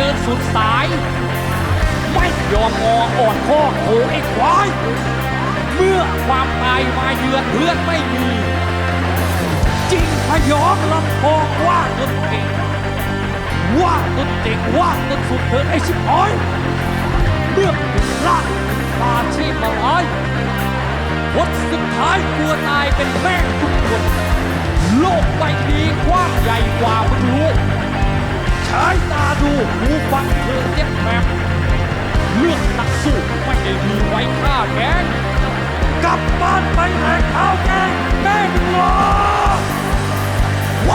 เดินสุดสาย ไม่ยอมงออ่อนข้อโขไอ้ควายเมื่อความตายมาเยือนเพื่อนไม่มี จริงพยองลำพองว่าตนเก่งว่าตนเจ๋งว่าตนสุดเถิดไอ้ชิบหอยเมื่อถึงล่างปาชีพมาอ้อยผลสุดท้ายกลัวตายเป็นแม่ทุกคน โลกใบนี้กว้างใหญ่กว่ามึงรู้ ใช้ตาดูหูฟังเธอเจ็บแบบเลือกนักสู้ไม่ได้มีไว้ฆ่าแกงกลับบ้านไปแหกข้าวแกงแกงหลอว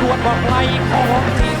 ตรวจบอกไรของที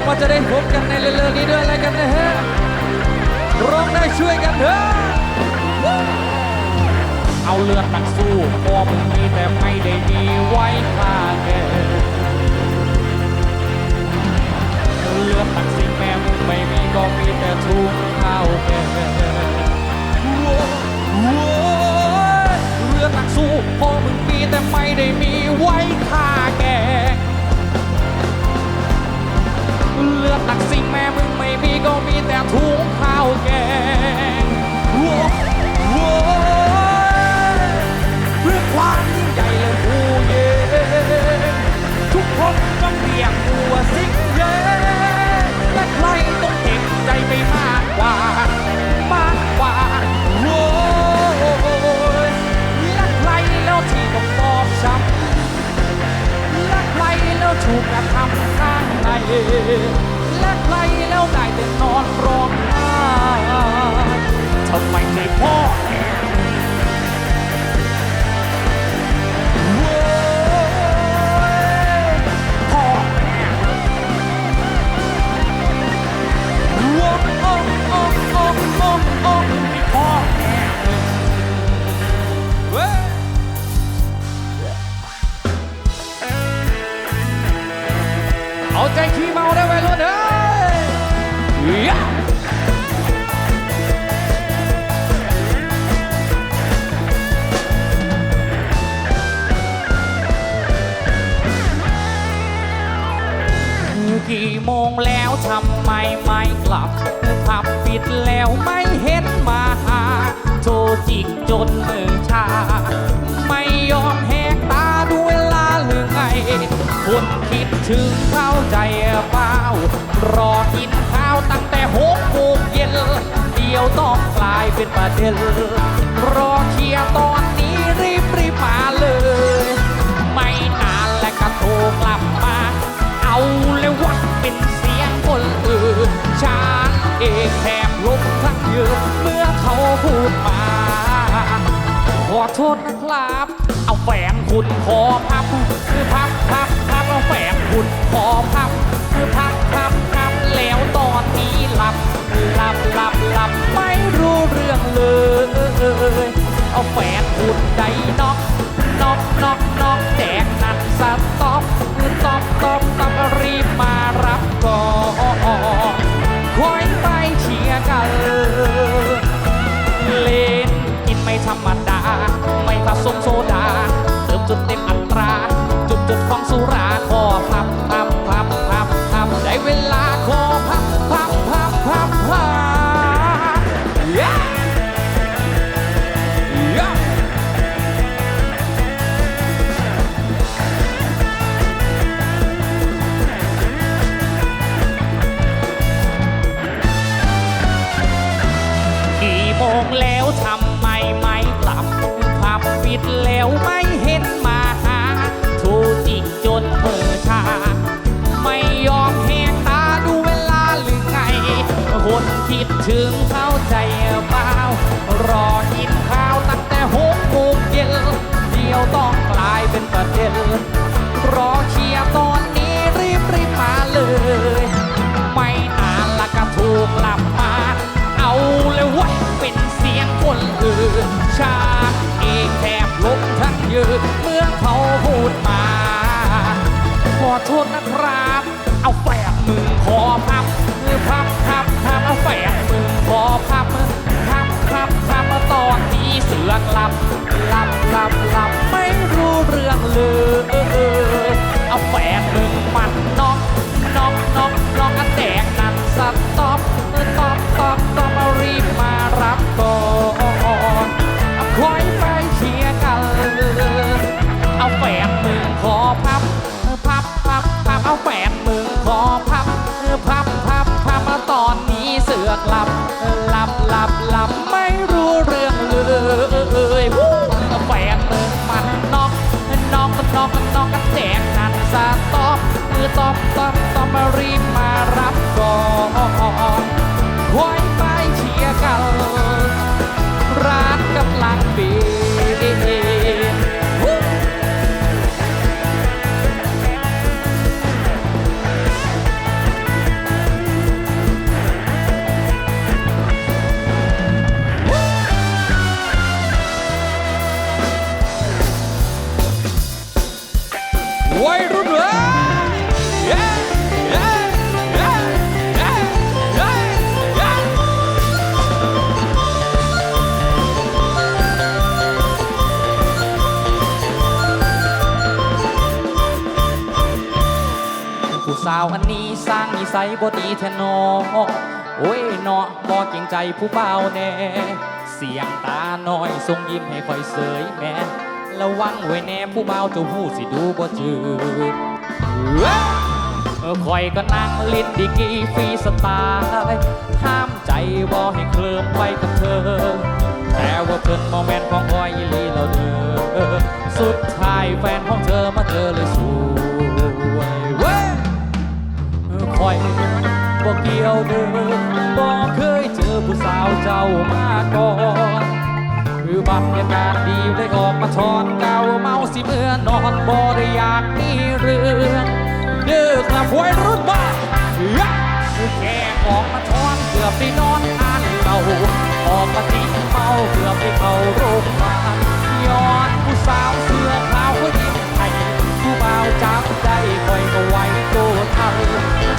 งว่าจะได้พบกันในเร็วๆนี้ด้วยอะไรกันนะฮะร้องได้ช่วยกันเถอะเอาเลือดนักสู้พอมึงมีแต่ไม่ได้มีไว้ค่าแก่ จิกจนมือชา ไม่ยอมแหกตาดูเวลาหรือไงคนคิดถึงเข้าใจเปล่ารอกินข้าวตั้งแต่หกโมงเย็นเดียวต้องกลายเป็นประเด็นรอเคลียร์ตอน ษนะครับ เอาแฝงคุณขอพับ คือพับพับพับเอาแฝงคุณขอพับ คือพับพับพับแล้วตอนนี้หลับหลับหลับหลับไม่รู้เรื่องเลย เอาแฝงคุณใดน็อกน็อกน็อก โซดา เติมจนเต็มอัตรา อกหลับหลับหลับหลับไม่รู้เรื่องเลยเอาแฝง คือต้อบตอบตอบมารีบมารับก่อนไว้ไปเชียร์กันร้านกำลังปิดาวอันนี้สร้างนิสัยบ่ดีแทนอโอ้ยเนาะบ่เก่งใจผู้เบาแน่เสียงตาน้อยทรงยิ้มให้คอยเสยแม่ระวังไว้แน่ผู้เบาเจ้าหูสิดูบ่จืดเออคอยก็นั่งลิ้นดีกีฟรีสไตล์ห้ามใจบ่ให้เคลิมไปกับเธอ แต่ว่าเพิ่นโมเมนต์ของคอยอีลีเราเด้อสุดท้ายแฟนของเธอมาเจอเลยสู คอยบอกเกี่ยวเด้อบอกเคยเจอผู้สาวเจ้ามาก่อนคือบรรยากาศดีเลยออกมาทอนเก่าเมาสิเมื่อนอนบ่ได้อยากมีเรื่องเด้อครับวัยรุ่นบ้าแค่ออกมาทอนเกือบได้นอนทานเก่าออกมาทิ้งเมาเกือบได้เข้าโรงพยาบาลย้อนผู้สาวเสื้อขาวย จับได้คอยก็ไว้โตทัน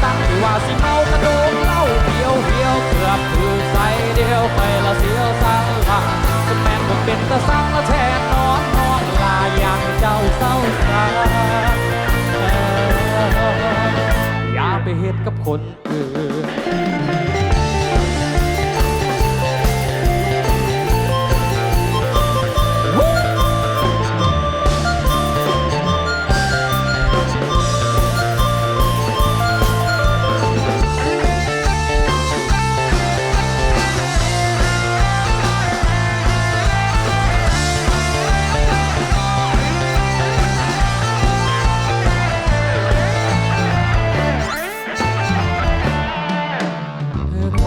ตั้งที่ว่าสิเมากระโดดเล่าเดียวเดียวเกือบถือใส่เดียวไปละเสียวสังหลังสมแมนบ่เป็นตะสังละแทนนอนนอนลาอย่างเจ้าเศร้าสาอย่าไปเฮ็ดกับคนอื่น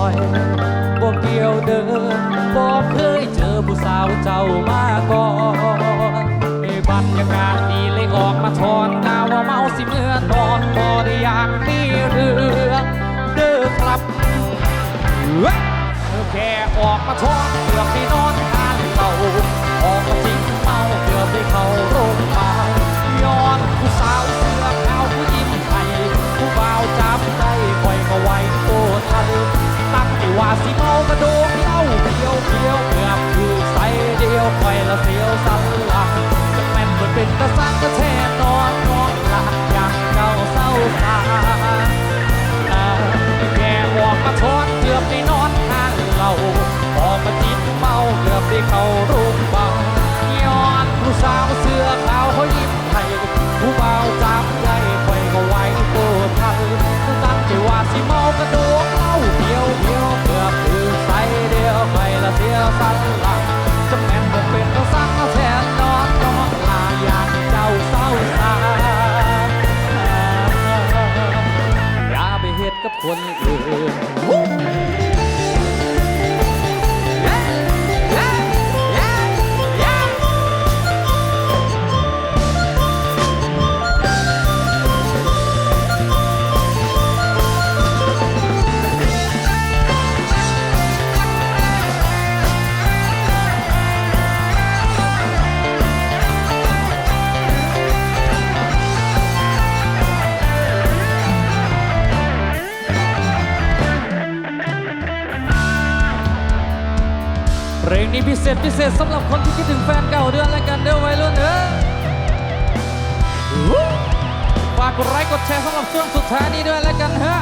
อยบ่เกี่ยวเดินบ่เคยเจอผู้สาวเจ้ามาก่อนให้บรรยากาศดีเลยออกมาทอนกาวว่าเมาสิเมื่อนอนบ่ได้อยากมีเรื่องเด้อครับเว้ยแค่ออกมาทอน มันเป็นกระสังกระแทน ไป เศษสำหรับคนที่คิดถึงแฟนเก่าเดือนละกันเด้อวัยรุ่นเออฝากกดไลค์กดแชร์สำหรับช่วงสุดท้ายนี้ด้วยละกันฮะ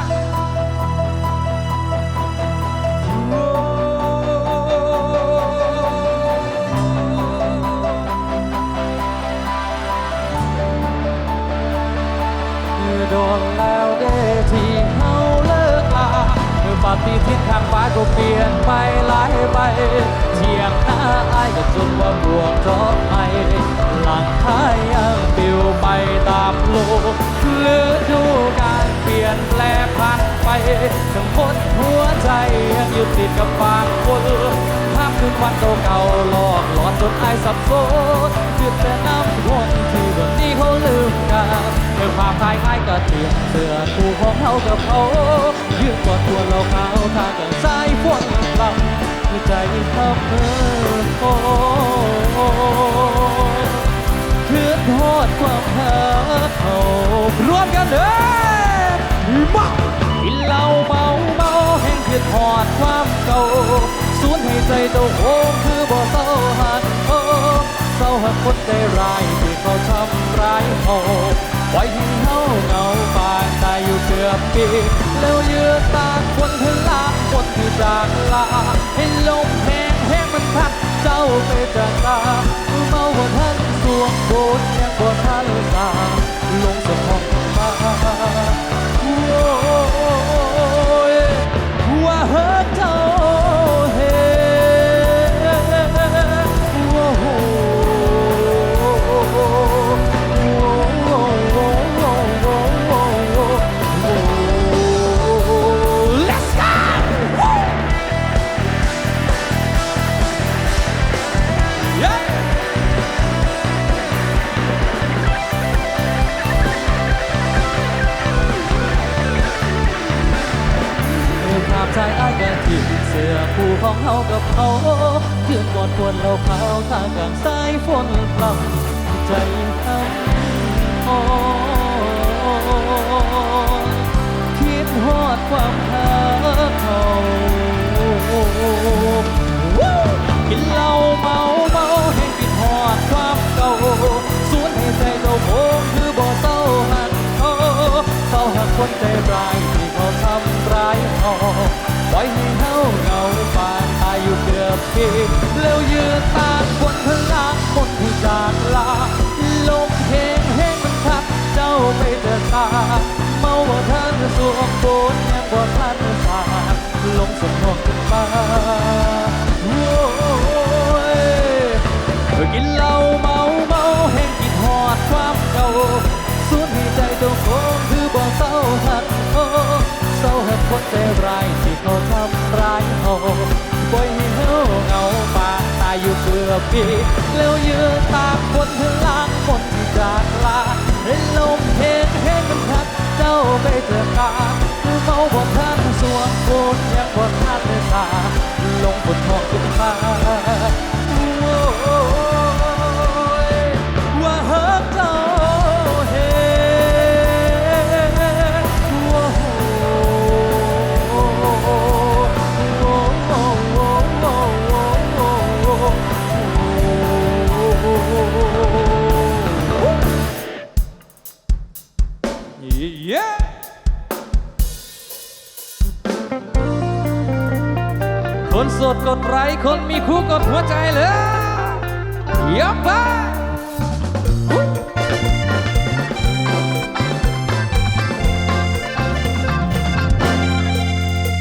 อปฏิทินทางฟ้าก็เปลี่ยนไปหลายใบเที่ยงหน้าอายก็จนว่าบวงจอบไม่หลังท้ายยังปิวไปตามโลกฤดูการเปลี่ยนแปลงผ่านไปทั้งคนหัวใจยังยึดติดกับบางคนภาพคืนวันเก่าๆหลอกหลอนจนอายสับสนจืดแต่น้ำวนที่วันนี้เขาลืมกันเมื่องความคล้ายคล้ายกับเตียงเสื้อคู่ของเขากับเขา ใจเจ้าโหงคือบ่เศร้าหันโอเศร้าหักคนใจร้ายที่เขาทำร้ายเขาปล่อยให้เฮาเหงาปานตายอยู่เกือบปีแล้วเยือตาคนพลาคนที่จากลาให้ลมแห้งแห้งมันพัดเจ้าไปจากตาเมาบ่ทันสวงโบนยังบ่ทันสาลงสะพอง เฮากับเขายืนกอดควรเราเขาทางกลางสายฝนพลังใจทำอ่อนคิดฮอดความหาเขากินเหล้าเมาเมาให้กินฮอดความเก่าสวนให้ใจเจ้าโมงคือบ่เศร้าหันเขาเศร้าหักคนใจร้ายที่เขาทำสุดห เอแล้วเยื่อตาคนพลังคนที่จากลาลมเพลงเฮงมันทับเจ้าไปเดินตาเมาว่าท่านสวมโบนยังว่ท่านสาลงสมองขึ้นฟ้าโอ้กินเหล้าเมาเมาแห้งกินหอดความเก่าสูญให้ใจเจ้าคงคือบอกเศร้าหักโอ้เศร้าหักคนใจร้ายที่เขาทำร้ายเขา อยู่เกือปีแล้วยืนตากคนหลังคน ดกดไลค์คนมีคู่กดหัวใจเลยยับไป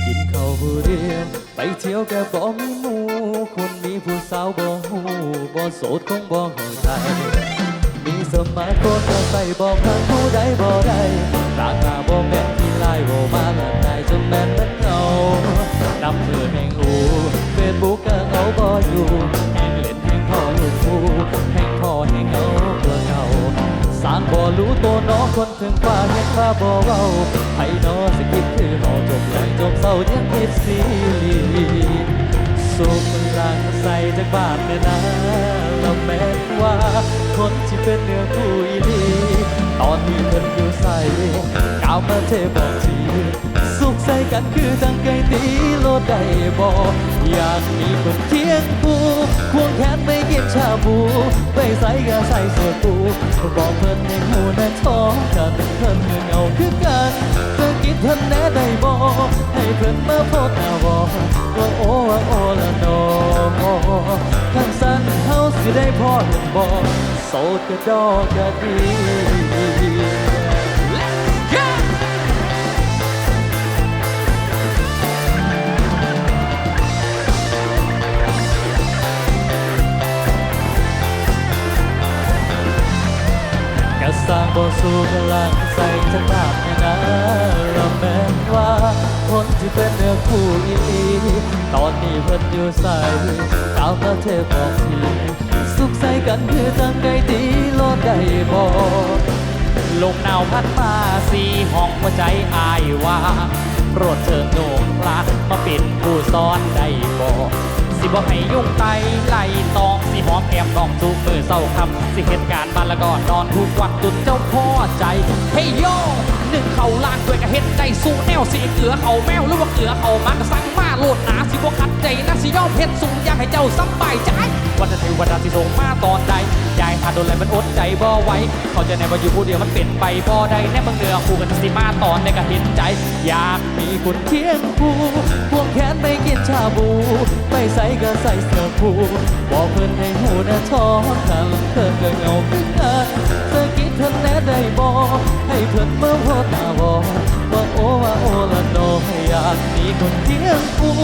กินข้าวผู้เดียวไปเที่ยวแกบ่มีหมู่คนมีผู้สาวบ่หูบ่โสดคงบ่เข้าใจมีสมาร์ทโฟนก็ใส่บอกทางผู้ใดบ่ได้ราคาบ่แม่นที่ไลน์บ่มาละได้จนแม่นมันเงา นำมือแห่งหูเฟซบุ๊กก็เอาบ่อยู่แห่งเล่นแห่งพ่อลูกฟูแห่งพ่อแห่งเอาเพื่อเก่าสร้างบ่รู้ตัวน้องคนถึงฟ้าเห็นฟ้าบ่เว้าไผน้อสิคิดคือเฮาจบเลยจบเศร้ายังคิดสีลีสุขลังใส่จากบ้านเนี่ยนะ ล้วแม้ว่า คนที่เป็นเนื้อคู่อีลีตอนนี้เพิ่นอยู่ใส่กาวมาเทบอกทีสุขใส่กันคือจังไกตีโลดได้บออยากมีคนเคียงคู่ควงแขนไปกินชาบูไปใส่ก็ใส่เสื้อปูบอกเพิ่นในหูในท้องกันเพิ่นเหงาคือกันเธอกินเพิ่นแน่ได้บอให้เพิ่นมาโพดหน้าวอว่าโอ้ว่าโอ้ละนอทั้งสั้ เฮาสิได้พ่อเห็นบอโสดก็ดอกก็ดีก็สร้างบ่สู่กำลังใส่จังหวะเนี่ยนะเราแม้นว่าคนที่เป็นเนื้อคู่อีหลีตอนนี้เพิ่นอยู่ใส่กาวมาเทบอกที กันคือจังไดตีโลดได้บ่ลมหนาวพัดมาสีห้องหัวใจอายว่าโปรดเชิญโหนงพระมาเป็นผู้สอนได้บอกสิบ่ให้ยุ่งไตไล่ตองสิหอมแอมน้องทุกมือเศร้าคำสิเหตุการณ์บ้านแล้วก็นนอนทุกวันจนเจ้าพ่อใจเฮ้โย หนึ่งเขาลากด้วยกระเฮ็ดใจสู้แนวสีเกลือเขาแมวหรือว่าเกลือเขามากสั่งมาโลดหนาสิบ่ขัดใจนะสิยอมเฮ็ดสูงอยากให้เจ้าสบายใจวันจะเทวดาสิส่งมาตอนใดยายหาโดนอะไรมันอดใจบ่ไหวเขาจะในว่าอยู่ผู้เดียวมันเป็นไปบ่ได้แน่บางเนื้อคู่กันสิมาตอนในก็เห็นใจ อยากมีคนเคียงคู่ควงแขนไปกินชาบูไปใส่ก็ใส่เสื้อผู้บอกเพิ่อนให้หูนะท้องกันเพิ่นก็เงาคือกัน ให้เพิ่นมาโพดหน้าบอกว่าโอ้ว่าโอ้ละน้องอยากมีคนเคียงคู่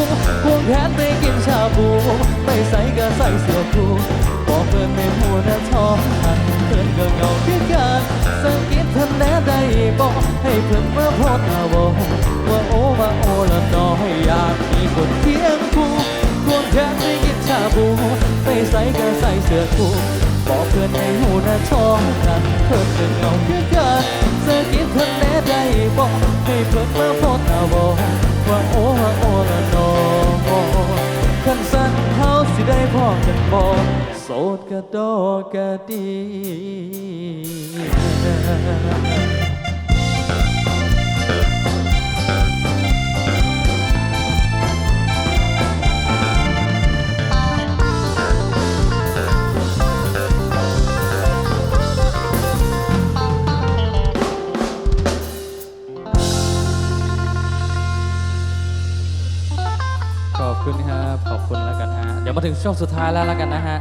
ควงแขนไปกินชาบูไปใส่ก็ใส่เสื้อผูบอกเพิ่อนให้หูนะท้องกันเพิ่อนก็เงาคือกันสังเกิดเพิ่นแน่ได้บอกให้เพิ่อนมาโพดหน้าบอกว่าโอ้ว่าโอ้ละน้องอยากมีคนเคียงคู่ควงแขนไปกินชาบูไปใส่ก็ใส่เสื้อคู่ บอกเพื่อนให้หูนะช่องกันเพิ่นเป็นเงาคือกันเสื้อกินเพิ่นแน่ได้บอกให้เพิ่นมาพบหน้าบอกว่าโอ้ว่าโอ้ละน้องคันสั้นเฮาสิได้พอกันบอกโสดก็ดอกก็ดี มาถึงช่วงสุดท้ายแล้วแล้วกันนะฮะ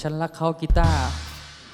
ฉันรักเขากีตาร์